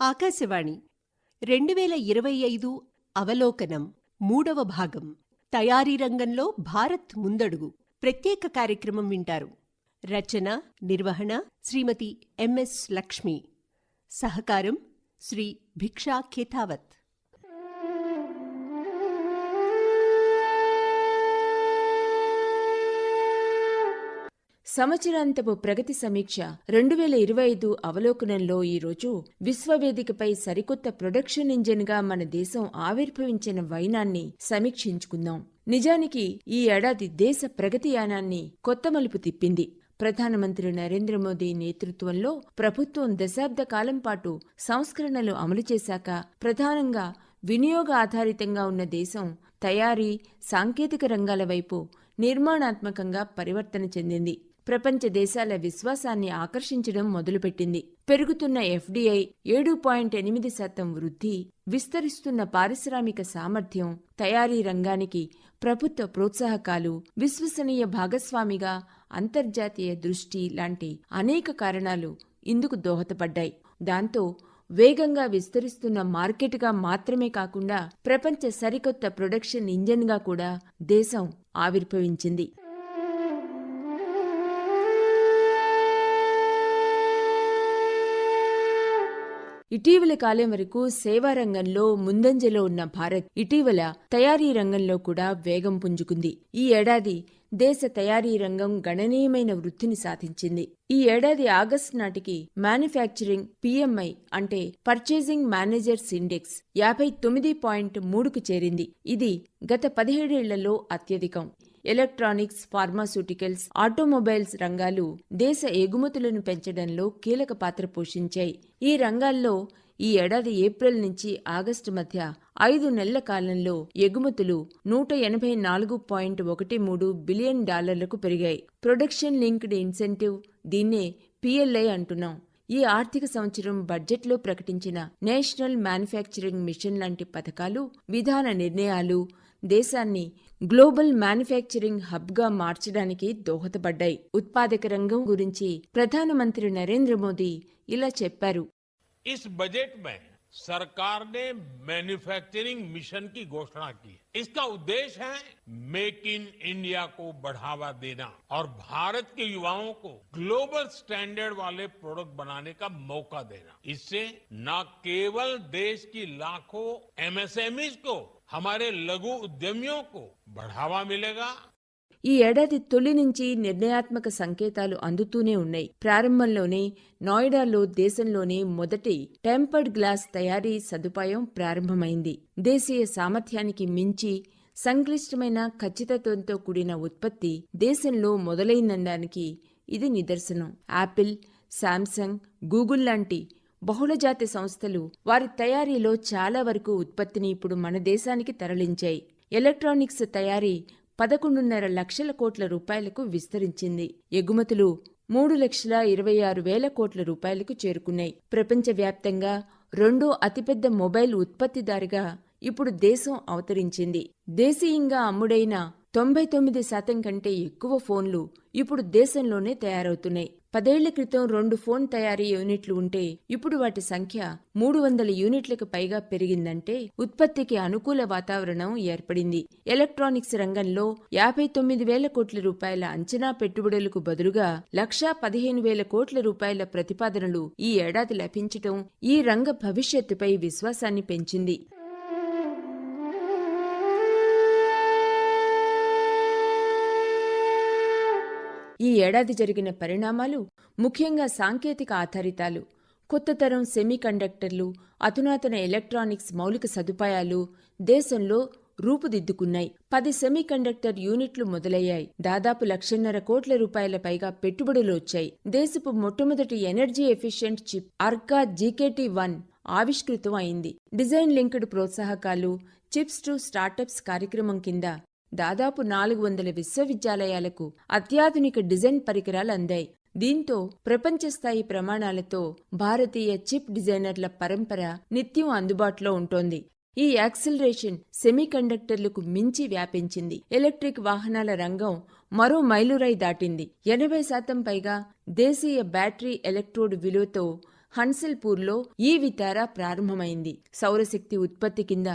ఆకాశవాణి రెండు వేల ఇరవై ఐదు అవలోకనం మూడవ భాగం. తయారీ రంగంలో భారత్ ముందడుగు. ప్రత్యేక కార్యక్రమం వింటారు. రచన నిర్వహణ శ్రీమతి ఎంఎస్ లక్ష్మి. సహకారం శ్రీ భిక్షా ఖేతావత్. సంవత్సరాంతపు ప్రగతి సమీక్ష రెండు వేల ఇరవై ఐదు అవలోకనంలో ఈరోజు విశ్వవేదికపై సరికొత్త ప్రొడక్షన్ ఇంజిన్గా మన దేశం ఆవిర్భవించిన వైనాన్ని సమీక్షించుకుందాం. నిజానికి ఈ ఏడాది దేశ ప్రగతి యానాన్ని కొత్త మలుపు తిప్పింది. ప్రధానమంత్రి నరేంద్ర మోదీ నేతృత్వంలో ప్రభుత్వం దశాబ్ద కాలం పాటు సంస్కరణలు అమలు చేశాక ప్రధానంగా వినియోగ ఆధారితంగా ఉన్న దేశం తయారీ సాంకేతిక రంగాల వైపు నిర్మాణాత్మకంగా పరివర్తన చెందింది. ప్రపంచ దేశాల విశ్వాసాన్ని ఆకర్షించడం మొదలుపెట్టింది. పెరుగుతున్న ఎఫ్డీఐ ఏడు పాయింట్ ఎనిమిది శాతం వృద్ధి విస్తరిస్తున్న పారిశ్రామిక సామర్థ్యం తయారీ రంగానికి ప్రభుత్వ ప్రోత్సాహకాలు విశ్వసనీయ భాగస్వామిగా అంతర్జాతీయ దృష్టి లాంటి అనేక కారణాలు ఇందుకు దోహదపడ్డాయి. దాంతో వేగంగా విస్తరిస్తున్న మార్కెట్గా మాత్రమే కాకుండా ప్రపంచ సరికొత్త ప్రొడక్షన్ ఇంజన్గా కూడా దేశం ఆవిర్భవించింది. ఇటీవల కాలం వరకు సేవా రంగంలో ముందంజలో ఉన్న భారత్ ఇటీవల తయారీ రంగంలో కూడా వేగం పుంజుకుంది. ఈ ఏడాది దేశ తయారీ రంగం గణనీయమైన వృద్ధిని సాధించింది. ఈ ఏడాది ఆగస్టు నాటికి మ్యానుఫ్యాక్చరింగ్ పిఎంఐ అంటే పర్చేసింగ్ మేనేజర్స్ ఇండెక్స్ యాభై తొమ్మిది పాయింట్ మూడుకు చేరింది. ఇది గత పదిహేడేళ్ళలో అత్యధికం. ఎలక్ట్రానిక్స్ ఫార్మాస్యూటికల్స్ ఆటోమొబైల్స్ రంగాలు దేశ ఎగుమతులను పెంచడంలో కీలక పాత్ర పోషించాయి. ఈ రంగాల్లో ఈ ఏడాది ఏప్రిల్ నుంచి ఆగస్టు మధ్య ఐదు నెలల కాలంలో ఎగుమతులు నూట ఎనభై నాలుగు పాయింట్ ఒకటి మూడు బిలియన్ డాలర్లకు పెరిగాయి. ప్రొడక్షన్ లింక్డ్ ఇన్సెంటివ్ దీన్నే పిఎల్ఐ అంటున్నాం. ఈ ఆర్థిక సంవత్సరం బడ్జెట్లో ప్రకటించిన నేషనల్ మ్యానుఫ్యాక్చరింగ్ మిషన్ లాంటి పథకాలు విధాన నిర్ణయాలు దేశాన్ని గ్లోబల్ మ్యానుఫ్యాక్చరింగ్ హబ్గా మార్చడానికి దోహదపడ్డాయి ఉత్పాదక రంగం గురించి ప్రధానమంత్రి నరేంద్ర మోదీ ఇలా చెప్పారు इस बजट में सरकार ने मैन्युफैक्चरिंग मिशन की घोषणा की इसका उद्देश्य है मेक इन इंडिया को बढ़ावा देना और भारत के युवाओं को ग्लोबल स्टैंडर्ड वाले प्रोडक्ट बनाने का मौका देना इससे न केवल देश की लाखों एमएसएमईज को हमारे लघु उद्यमियों को ఈ ఏడాది తొలి నుంచి నిర్ణయాత్మక సంకేతాలు అందుతూనే ఉన్నాయి. ప్రారంభంలోనే నోయిడాలో దేశంలోనే మొదటి టెంపర్డ్ గ్లాస్ తయారీ సదుపాయం ప్రారంభమైంది. దేశీయ సామర్థ్యానికి మించి సంక్లిష్టమైన ఖచ్చితత్వంతో కూడిన ఉత్పత్తి దేశంలో మొదలైందనడానికి ఇది నిదర్శనం. యాపిల్ శాంసంగ్ గూగుల్ లాంటి బహుళజాతి సంస్థలు వారి తయారీలో చాలా వరకు ఉత్పత్తిని ఇప్పుడు మన దేశానికి తరలించాయి. ఎలక్ట్రానిక్స్ తయారీ పదకొండున్నర లక్షల కోట్ల రూపాయలకు విస్తరించింది. ఎగుమతులు మూడు లక్షల ఇరవై ఆరు వేల కోట్ల రూపాయలకు చేరుకున్నాయి. ప్రపంచవ్యాప్తంగా రెండో అతిపెద్ద మొబైల్ ఉత్పత్తిదారుగా ఇప్పుడు దేశం అవతరించింది. దేశీయంగా అమ్ముడైన తొంభై తొమ్మిది శాతం కంటే ఎక్కువ ఫోన్లు ఇప్పుడు దేశంలోనే తయారవుతున్నాయి. పదేళ్ళ క్రితం రెండు ఫోన్ తయారీ యూనిట్లు ఉంటే ఇప్పుడు వాటి సంఖ్య మూడు వందల యూనిట్లకు పైగా పెరిగిందంటే ఉత్పత్తికి అనుకూల వాతావరణం ఏర్పడింది. ఎలక్ట్రానిక్స్ రంగంలో యాభై తొమ్మిది వేల కోట్ల రూపాయల అంచనా పెట్టుబడులకు బదులుగా లక్షా పదిహేను వేల కోట్ల రూపాయల ప్రతిపాదనలు ఈ ఏడాది లభించటం ఈ రంగ భవిష్యత్తుపై విశ్వాసాన్ని పెంచింది. ఈ ఏడాది జరిగిన పరిణామాలు ముఖ్యంగా సాంకేతిక ఆధారితాలు కొత్త తరం సెమీకండక్టర్లు అధునాతన ఎలక్ట్రానిక్స్ మౌలిక సదుపాయాలు దేశంలో రూపుదిద్దుకున్నాయి. పది సెమీకండక్టర్ యూనిట్లు మొదలయ్యాయి. దాదాపు లక్షన్నర కోట్ల రూపాయల పైగా పెట్టుబడులు వచ్చాయి. దేశపు మొట్టమొదటి energy efficient chip Arka GKT one ఆవిష్కృతం అయింది డిజైన్ లింక్డ్ ప్రోత్సాహకాలు చిప్స్ టు స్టార్టప్స్ కార్యక్రమం కింద దాదాపు నాలుగు వందల విశ్వవిద్యాలయాలకు అత్యాధునిక డిజైన్ పరికరాలు అందాయి. దీంతో ప్రపంచ స్థాయి ప్రమాణాలతో భారతీయ చిప్ డిజైనర్ల పరంపర నిత్యం అందుబాటులో ఉంటోంది. ఈ యాక్సిలరేషన్ సెమీకండక్టర్లకు మించి వ్యాపించింది. ఎలక్ట్రిక్ వాహనాల రంగం మరో మైలురాయి దాటింది. ఎనభై శాతం పైగా దేశీయ బ్యాటరీ ఎలక్ట్రోడ్ విలువతో హన్సల్పూర్లో ఈ వితార ప్రారంభమైంది. సౌరశక్తి ఉత్పత్తి కింద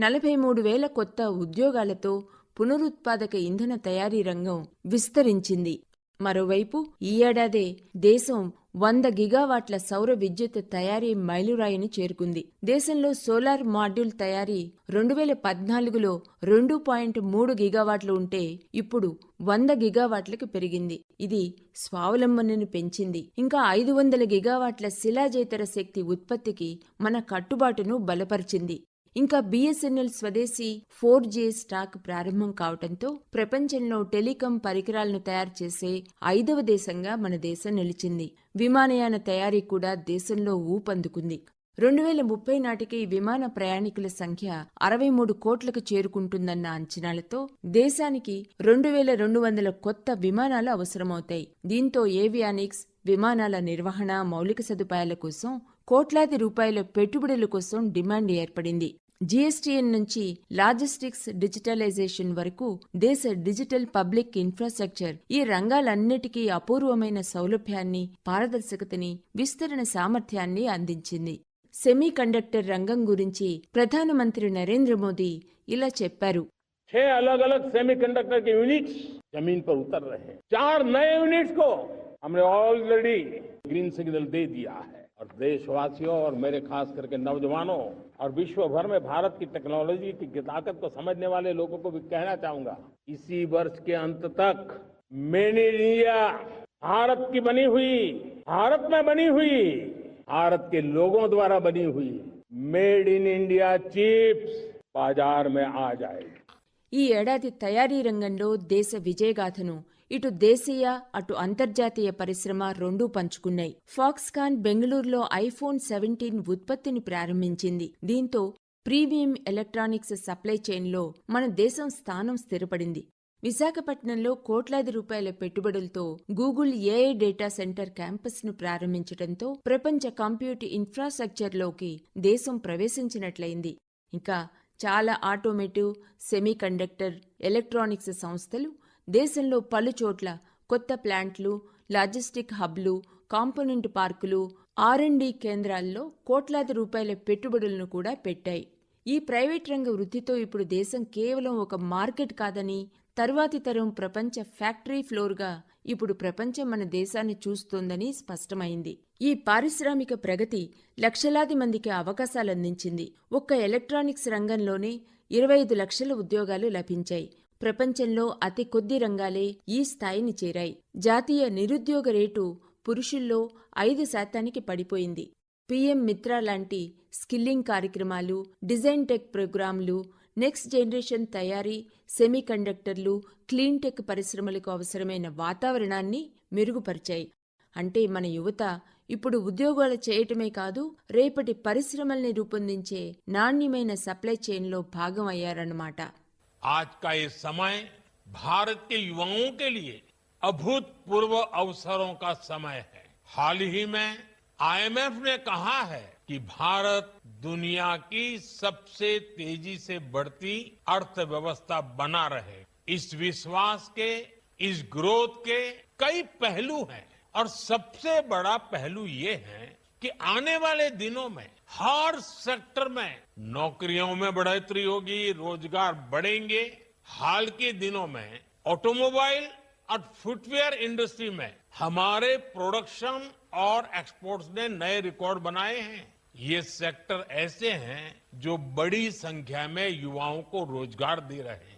నలభై మూడు వేల కొత్త ఉద్యోగాలతో పునరుత్పాదక ఇంధన తయారీ రంగం విస్తరించింది. మరోవైపు ఈ ఏడాదే దేశం వంద గిగావాట్ల సౌర విద్యుత్ తయారీ మైలురాయిని చేరుకుంది. దేశంలో సోలార్ మాడ్యూల్ తయారీ రెండు వేల పద్నాలుగులో రెండు పాయింట్ మూడు గిగావాట్లు ఉంటే ఇప్పుడు వంద గిగావాట్లకు పెరిగింది. ఇది స్వావలంబనను పెంచింది. ఇంకా ఐదు వందల గిగావాట్ల శిలాజేతర శక్తి ఉత్పత్తికి మన కట్టుబాటును బలపరిచింది. ఇంకా బీఎస్ఎన్ఎల్ స్వదేశీ ఫోర్ జీ స్టాక్ ప్రారంభం కావడంతో ప్రపంచంలో టెలికాం పరికరాలను తయారు చేసే ఐదవ దేశంగా మన దేశం నిలిచింది. విమానయాన తయారీ కూడా దేశంలో ఊపందుకుంది. రెండు వేల ముప్పై నాటికి విమాన ప్రయాణికుల సంఖ్య అరవై మూడు కోట్లకు చేరుకుంటుందన్న అంచనాలతో దేశానికి రెండు వేల రెండు వందల కొత్త విమానాలు అవసరమవుతాయి. దీంతో ఏవియానిక్స్ విమానాల నిర్వహణ మౌలిక సదుపాయాల కోసం కోట్లాది రూపాయల పెట్టుబడుల కోసం డిమాండ్ ఏర్పడింది. జీఎస్టీఎన్ నుంచి లాజిస్టిక్స్ డిజిటలైజేషన్ వరకు దేశ డిజిటల్ పబ్లిక్ ఇన్ఫ్రాస్ట్రక్చర్ ఈ రంగాలన్నిటికీ అపూర్వమైన సౌలభ్యాన్ని పారదర్శకతని విస్తరణ సామర్థ్యాన్ని అందించింది. సెమీ కండక్టర్ రంగం గురించి ప్రధానమంత్రి నరేంద్ర మోదీ ఇలా చెప్పారు छह अलग अलग सेमीकंडक्टर के यूनिट्स जमीन पर उतर रहे हैं चार नए यूनिट्स को हमने ऑलरेडी ग्रीन सिग्नल दे दिया है और देशवासियों और मेरे खास करके नौजवानों और विश्व भर में भारत की टेक्नोलॉजी की ताकत को समझने वाले लोगों को भी कहना चाहूंगा इसी वर्ष के अंत तक मेड इन इंडिया भारत की बनी हुई भारत में बनी हुई भारत के लोगों द्वारा बनी हुई मेड इन इंडिया चिप्स बाजार में आ जाएगी ఈ ఏడాది తయారీ రంగంలో దేశ విజయగాథను ఇటు దేశీయ అటు అంతర్జాతీయ పరిశ్రమ రెండూ పంచుకున్నాయి ఫాక్స్కాన్ బెంగళూరులో ఐఫోన్ సెవెంటీన్ ఉత్పత్తిని ప్రారంభించింది దీంతో ప్రీమియం ఎలక్ట్రానిక్స్ సప్లై చైన్లో మన దేశం స్థానం స్థిరపడింది విశాఖపట్నంలో కోట్లాది రూపాయల పెట్టుబడులతో గూగుల్ ఏఐ డేటా సెంటర్ క్యాంపస్ను ప్రారంభించడంతో ప్రపంచ కంప్యూటర్ ఇన్ఫ్రాస్ట్రక్చర్లోకి దేశం ప్రవేశించినట్లయింది. ఇంకా చాలా ఆటోమేటివ్ సెమీకండక్టర్ ఎలక్ట్రానిక్స్ సంస్థలు దేశంలో పలుచోట్ల కొత్త ప్లాంట్లు లాజిస్టిక్ హబ్లు కాంపోనెంట్ పార్కులు ఆర్ఎండి కేంద్రాల్లో కోట్లాది రూపాయల పెట్టుబడులను కూడా పెట్టాయి. ఈ ప్రైవేట్ రంగ వృద్ధితో ఇప్పుడు దేశం కేవలం ఒక మార్కెట్ కాదని తర్వాతి తరం ప్రపంచ ఫ్యాక్టరీ ఫ్లోర్గా ఇప్పుడు ప్రపంచం మన దేశాన్ని చూస్తోందని స్పష్టమైంది. ఈ పారిశ్రామిక ప్రగతి లక్షలాది మందికి అవకాశాలందించింది ఒక్క ఎలక్ట్రానిక్స్ రంగంలోనే ఇరవై ఐదు లక్షల ఉద్యోగాలు లభించాయి. ప్రపంచంలో అతి కొద్ది రంగాలే ఈ స్థాయిని చేరాయి. జాతీయ నిరుద్యోగ రేటు పురుషుల్లో ఐదు శాతానికి పడిపోయింది. పిఎం మిత్ర లాంటి స్కిల్లింగ్ కార్యక్రమాలు డిజైన్ టెక్ ప్రోగ్రాంలు నెక్స్ట్ జనరేషన్ తయారీ సెమీకండక్టర్లు క్లీన్ టెక్ పరిశ్రమలకు అవసరమైన వాతావరణాన్ని మెరుగుపరిచాయి అంటే మన యువత ఇప్పుడు ఉద్యోగాలు చేయటమే కాదు రేపటి పరిశ్రమల్ని రూపొందించే నాణ్యమైన సప్లై చైన్లో భాగం అయ్యారన్నమాట आज का ये समय भारत के युवाओं के लिए अभूतपूर्व अवसरों का समय है हाल ही में आईएमएफ ने कहा है कि भारत दुनिया की सबसे तेज़ी से बढ़ती अर्थव्यवस्था बना रहे। इस विश्वास के, इस ग्रोथ के कई पहलू हैं और सबसे बड़ा पहलू ये है कि आने वाले दिनों में हर सेक्टर में नौकरियों में बढ़ोतरी होगी, रोज़गार बढ़ेंगे। हाल के दिनों में ऑटोमोबाइल और फुटवेयर इंडस्ट्री में हमारे प्रोडक्शन और एक्सपोर्ट्स ने नए रिकॉर्ड बनाए हैं। ये सेक्टर ऐसे हैं जो बड़ी संख्या में युवाओं को रोजगार दे रहे हैं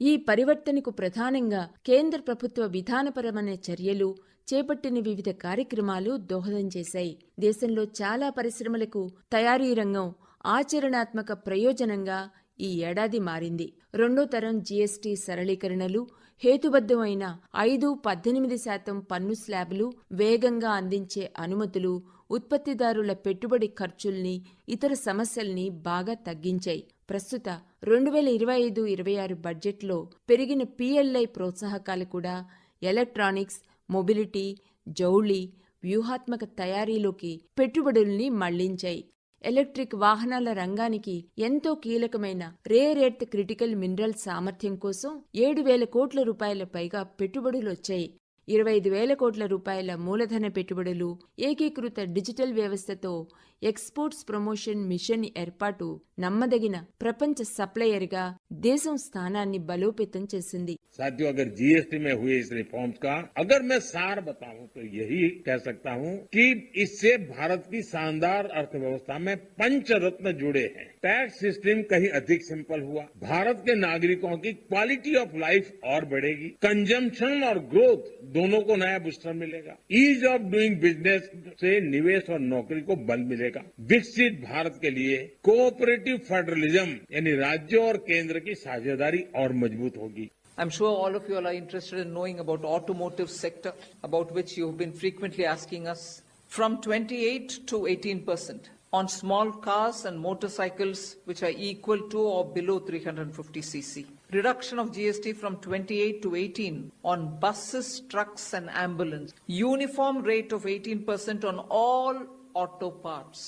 ఈ పరివర్తనకు ప్రధానంగా కేంద్ర ప్రభుత్వ విధానపరమైన చర్యలు చేపట్టిన వివిధ కార్యక్రమాలు దోహదం చేశాయి దేశంలో చాలా పరిశ్రమలకు తయారీ రంగం ఆచరణాత్మక ప్రయోజనంగా ఈ ఏడాది మారింది రెండో తరం జీఎస్టీ సరళీకరణలు హేతుబద్ధమైన ఐదు పద్దెనిమిది శాతం పన్ను స్లాబ్లు వేగంగా అందించే అనుమతులు ఉత్పత్తిదారుల పెట్టుబడి ఖర్చుల్ని ఇతర సమస్యల్ని బాగా తగ్గించాయి. ప్రస్తుత రెండు వేల ఇరవై ఐదు ఇరవై ఆరు బడ్జెట్లో పెరిగిన పిఎల్ఐ ప్రోత్సాహకాలు కూడా ఎలక్ట్రానిక్స్ మొబిలిటీ జౌళి వ్యూహాత్మక తయారీలోకి పెట్టుబడుల్ని మళ్ళించాయి. ఎలక్ట్రిక్ వాహనాల రంగానికి ఎంతో కీలకమైన రేర్ ఎర్త్ క్రిటికల్ మినరల్ సామర్థ్యం కోసం ఏడు వేల కోట్ల రూపాయల పైగా పెట్టుబడులొచ్చాయి ఇరవై ఐదు వేల కోట్ల రూపాయల మూలధన పెట్టుబడులు ఏకీకృత డిజిటల్ వ్యవస్థతో ఎక్స్పోర్ట్స్ ప్రమోషన్ మిషన్ ఏర్పాటు నమ్మదగిన ప్రపంచ సప్లయర్గా దేశం స్థానాన్ని బలోపేతం చేసింది साथियों अगर जीएसटी में हुए इस रिफॉर्म्स का अगर मैं सार बताऊं तो यही कह सकता हूं कि इससे भारत की शानदार अर्थव्यवस्था में पंच रत्न जुड़े हैं टैक्स सिस्टम कहीं अधिक सिंपल हुआ भारत के नागरिकों की क्वालिटी ऑफ लाइफ और बढ़ेगी कंजम्पशन और ग्रोथ दोनों को नया बूस्टर मिलेगा ईज ऑफ डूइंग बिजनेस से निवेश और नौकरी को बल मिलेगा विकसित भारत के लिए कोऑपरेटिव फेडरलिज्म यानी राज्यों और केंद्र की साझेदारी और मज़बूत होगी I'm sure all of you all are interested in knowing about automotive sector, about which you have been frequently asking us. From 28 to 18 percent on small cars and motorcycles which are equal to or below 350 cc. Reduction of GST from 28 to 18 on buses, trucks and ambulance. Uniform rate of 18 percent on all auto parts,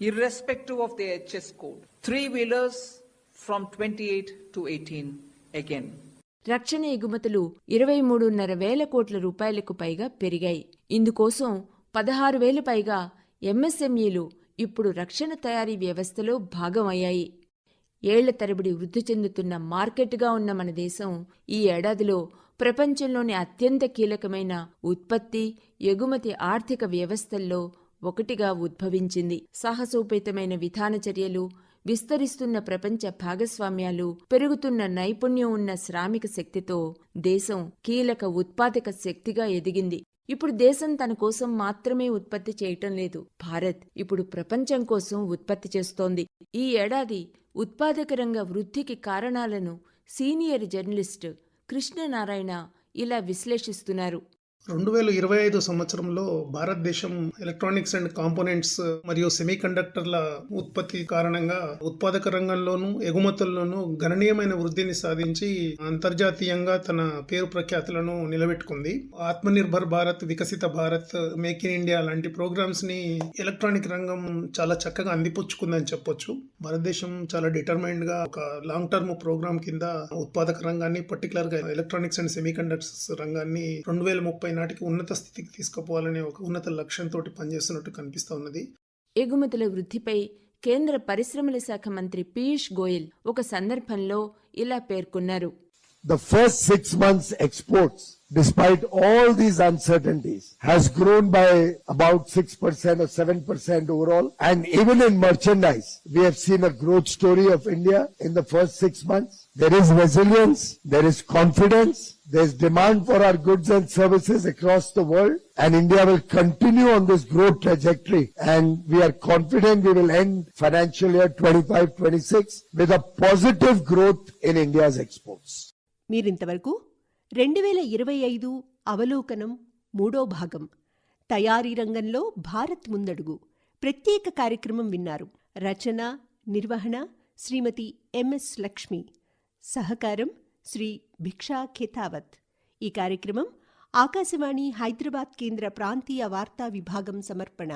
irrespective of their HS code. Three wheelers from 28 to 18 again. రక్షణ ఎగుమతులు ఇరవై మూడున్నర వేల కోట్ల రూపాయలకు పైగా పెరిగాయి ఇందుకోసం పదహారు వేలు పైగా ఎంఎస్ఎంఈలు ఇప్పుడు రక్షణ తయారీ వ్యవస్థలో భాగమయ్యాయి ఏళ్ళ తరబడి వృద్ధి చెందుతున్న మార్కెట్గా ఉన్న మన దేశం ఈ ఏడాదిలో ప్రపంచంలోని అత్యంత కీలకమైన ఉత్పత్తి ఎగుమతి ఆర్థిక వ్యవస్థల్లో ఒకటిగా ఉద్భవించింది. సాహసోపేతమైన విధాన చర్యలు విస్తరిస్తున్న ప్రపంచ భాగస్వామ్యాలు పెరుగుతున్న నైపుణ్యం ఉన్న శ్రామిక శక్తితో దేశం కీలక ఉత్పాదక శక్తిగా ఎదిగింది. ఇప్పుడు దేశం తన కోసం మాత్రమే ఉత్పత్తి చేయటం లేదు. భారత్ ఇప్పుడు ప్రపంచం కోసం ఉత్పత్తి చేస్తోంది. ఈ ఏడాది ఉత్పాదక రంగ వృద్ధికి కారణాలను సీనియర్ జర్నలిస్ట్ కృష్ణనారాయణ ఇలా విశ్లేషిస్తున్నారు. రెండు వేల ఇరవై ఐదు సంవత్సరంలో భారతదేశం ఎలక్ట్రానిక్స్ అండ్ కాంపోనెంట్స్ మరియు సెమీ కండక్టర్ల ఉత్పత్తి కారణంగా ఉత్పాదక రంగంలోనూ ఎగుమతుల్లోనూ గణనీయమైన వృద్ధిని సాధించి అంతర్జాతీయంగా తన పేరు ప్రఖ్యాతులను నిలబెట్టుకుంది. Atmanirbhar Bharat Viksit Bharat make in India లాంటి ప్రోగ్రామ్స్ని ఎలక్ట్రానిక్ రంగం చాలా చక్కగా అందిపుచ్చుకుందని చెప్పొచ్చు. భారతదేశం చాలా డిటర్మైన్డ్గా ఒక లాంగ్ టర్మ్ ప్రోగ్రామ్ కింద ఉత్పాదక రంగాన్ని పర్టికులర్గా ఎలక్ట్రానిక్స్ అండ్ సెమీ కండక్టర్స్ రంగాన్ని రెండు వేల ముప్పై నాటికి ఉన్నత స్థితికి తీసుకుపోవాలనే ఒక ఉన్నత లక్ష్యంతో పనిచేస్తున్నట్టు కనిపిస్తా ఉన్నది. ఎగుమతుల వృద్ధిపై కేంద్ర పరిశ్రమల శాఖ మంత్రి పీయూష్ గోయల్ ఒక సందర్భంలో ఇలా పేర్కొన్నారు. The first six months exports, despite all these uncertainties, has grown by about 6% or 7% overall. And even in merchandise, we have seen a growth story of India in the first six months. There is resilience, there is confidence, there is demand for our goods and services across the world. And India will continue on this growth trajectory. And we are confident we will end financial year 25-26 with a positive growth in India's exports. మీరింతవరకు రెండు వేల ఇరవై ఐదు అవలోకనం మూడో భాగం తయారీ రంగంలో భారత్ ముందడుగు ప్రత్యేక కార్యక్రమం విన్నారు. రచన నిర్వహణ శ్రీమతి ఎంఎస్ లక్ష్మి. సహకారం శ్రీ భిక్షా ఖేతావత్. ఈ కార్యక్రమం ఆకాశవాణి హైదరాబాద్ కేంద్ర ప్రాంతీయ వార్తా విభాగం సమర్పణ.